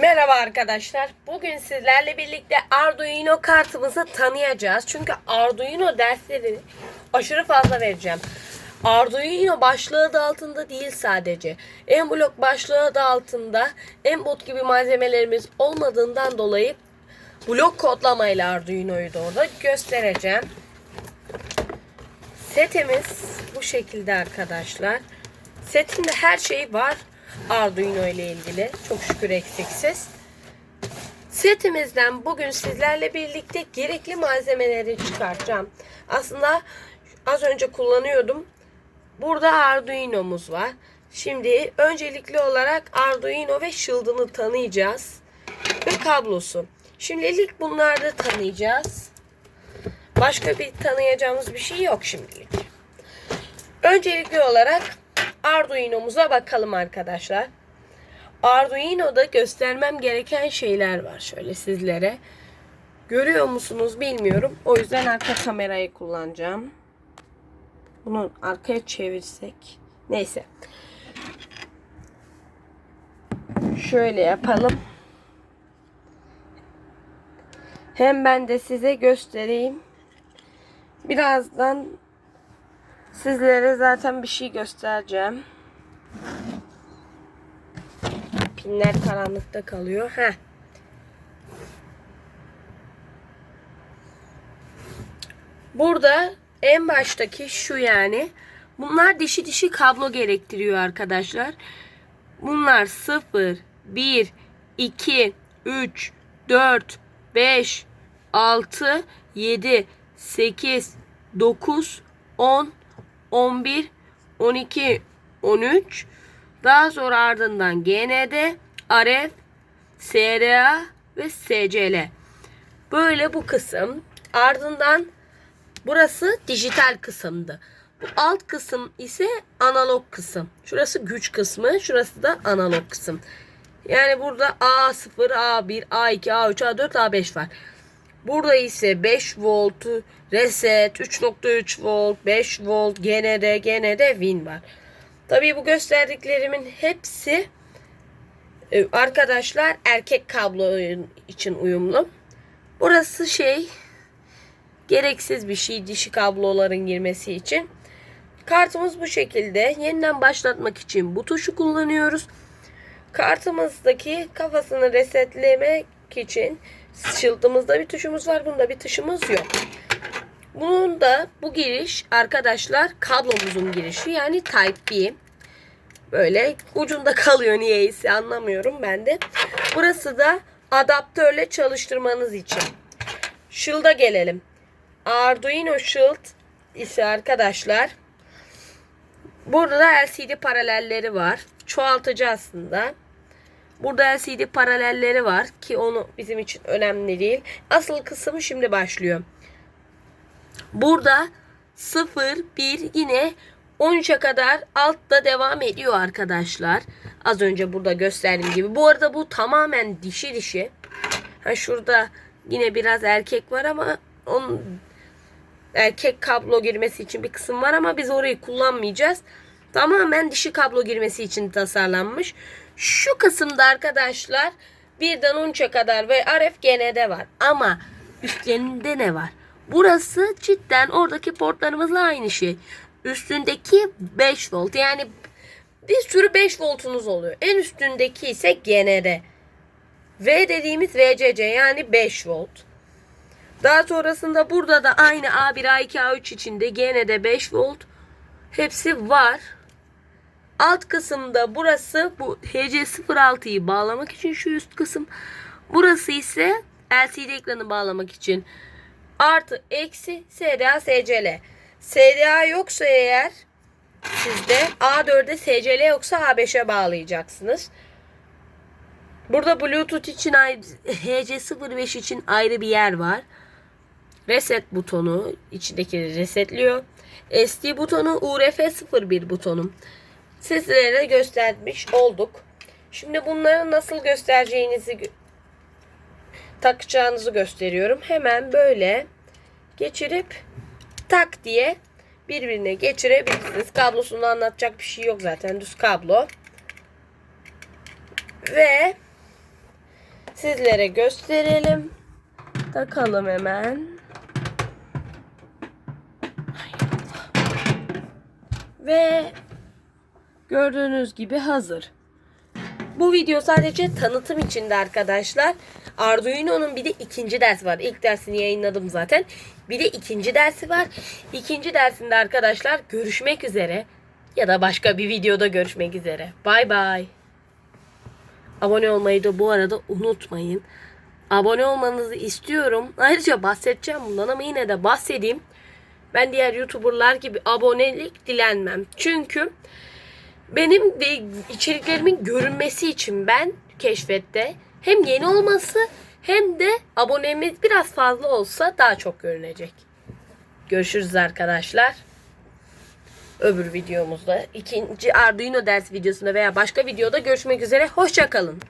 Merhaba arkadaşlar. Bugün sizlerle birlikte Arduino kartımızı tanıyacağız. Çünkü Arduino derslerini aşırı fazla vereceğim. Arduino başlığı adı altında değil sadece. En blok başlığı adı altında Embot gibi malzemelerimiz olmadığından dolayı blok kodlamayla Arduino'yu da orada göstereceğim. Setimiz bu şekilde arkadaşlar. Setinde her şey var Arduino ile ilgili. Çok şükür eksiksiz. Setimizden bugün sizlerle birlikte gerekli malzemeleri çıkartacağım. Aslında az önce kullanıyordum. Burada Arduino'muz var. Şimdi öncelikli olarak Arduino ve shield'ını tanıyacağız. Ve kablosu. Şimdilik bunları tanıyacağız. Başka bir tanıyacağımız bir şey yok şimdilik. Öncelikli olarak Arduino'muza bakalım arkadaşlar. Arduino'da göstermem gereken şeyler var şöyle sizlere. Görüyor musunuz bilmiyorum. O yüzden arka kamerayı kullanacağım. Bunu arkaya çevirsek. Neyse. Şöyle yapalım. Hem ben de size göstereyim. Birazdan sizlere zaten bir şey göstereceğim. Pinler karanlıkta kalıyor. Heh. Burada en baştaki şu yani. Bunlar dişi dişi kablo gerektiriyor arkadaşlar. Bunlar 0, 1, 2, 3, 4, 5, 6, 7, 8, 9, 10, 11, 12, 13. Daha sonra ardından GND, RF, SRA ve SCL. Böyle bu kısım. Ardından burası dijital kısımdı. Bu alt kısım ise analog kısım. Şurası güç kısmı, şurası da analog kısım. Yani burada A0, A1, A2, A3, A4, A5 var. Burada ise 5 voltu reset, 3.3 volt, 5 volt, GND, GND, win var. Tabii bu gösterdiklerimin hepsi e, arkadaşlar erkek kablo için uyumlu. Burası şey gereksiz bir şey dişi kabloların girmesi için. Kartımız bu şekilde. Yeniden başlatmak için bu tuşu kullanıyoruz. Kartımızdaki kafasını resetlemek için Shield'ımızda bir tuşumuz var. Bunda bir tuşumuz yok. Bunun da bu giriş arkadaşlar kablomuzun girişi yani Type B. Böyle ucunda kalıyor niyeyse anlamıyorum ben de. Burası da adaptörle çalıştırmanız için. Shield'a gelelim. Arduino Shield ise arkadaşlar burada da LCD paralelleri var. Çoğaltıcı aslında. Burada LCD paralelleri var ki onu bizim için önemli değil. Asıl kısmı şimdi başlıyor. Burada 0, 1 yine 13'e kadar altta devam ediyor arkadaşlar. Az önce burada gösterdiğim gibi. Bu arada bu tamamen dişi dişi. Ha şurada yine biraz erkek var ama onun erkek kablo girmesi için bir kısım var ama biz orayı kullanmayacağız. Tamamen dişi kablo girmesi için tasarlanmış. Şu kısımda arkadaşlar birden 13'e kadar ve RF GND var. Ama üstlerinde ne var? Burası cidden oradaki portlarımızla aynı şey. Üstündeki 5 volt yani bir sürü 5 voltunuz oluyor. En üstündeki ise GND. V dediğimiz VCC yani 5 volt. Daha sonrasında burada da aynı A1, A2, A3 içinde GND 5 volt. Hepsi var. Alt kısımda burası bu HC06'yı bağlamak için şu üst kısım. Burası ise LCD ekranı bağlamak için. Artı eksi SDA SCL. SDA yoksa eğer sizde A4'e SCL yoksa A5'e bağlayacaksınız. Burada Bluetooth için ayrı, HC05 için ayrı bir yer var. Reset butonu içindeki resetliyor. SD butonu URF01 butonu sizlere göstermiş olduk. Şimdi bunları nasıl göstereceğinizi takacağınızı gösteriyorum. Hemen böyle geçirip tak diye birbirine geçirebilirsiniz. Kablosunu anlatacak bir şey yok zaten. Düz kablo. Ve sizlere gösterelim. Takalım hemen. Ve gördüğünüz gibi hazır. Bu video sadece tanıtım içinde arkadaşlar. Arduino'nun bir de ikinci dersi var. İlk dersini yayınladım zaten. Bir de ikinci dersi var. İkinci dersinde arkadaşlar görüşmek üzere. Ya da başka bir videoda görüşmek üzere. Bay bay. Abone olmayı da bu arada unutmayın. Abone olmanızı istiyorum. Ayrıca bahsedeceğim bundan ama yine de bahsedeyim. Ben diğer YouTuber'lar gibi abonelik dilenmem. Çünkü benim ve içeriklerimin görünmesi için ben keşfette hem yeni olması hem de abonemiz biraz fazla olsa daha çok görünecek. Görüşürüz arkadaşlar. Öbür videomuzda ikinci Arduino ders videosunda veya başka videoda görüşmek üzere. Hoşçakalın.